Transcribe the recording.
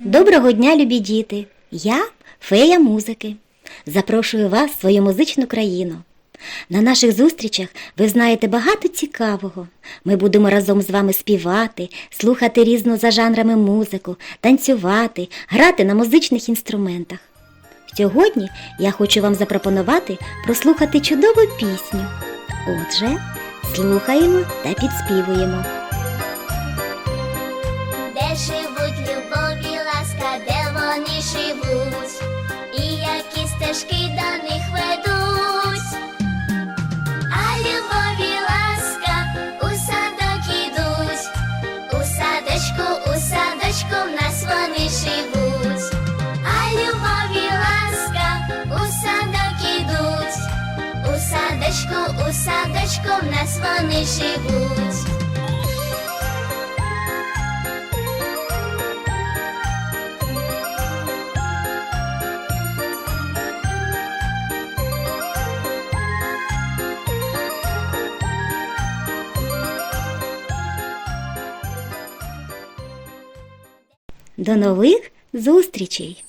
Доброго дня, любі діти! Я фея музики. Запрошую вас в свою музичну країну. На наших зустрічах ви знаєте багато цікавого. Ми будемо разом з вами співати, слухати різну за жанрами музику, танцювати, грати на музичних інструментах. Сьогодні я хочу вам запропонувати прослухати чудову пісню. Отже, слухаємо та підспівуємо. Де живуть любов вони живуть, і які стежки до них ведуть. А любов і ласка у садок ідуть, у садочку, у садочку в нас вони живуть. А любов і ласка у садок ідуть, у садочку, у садочку в нас вони живуть. До нових зустрічей!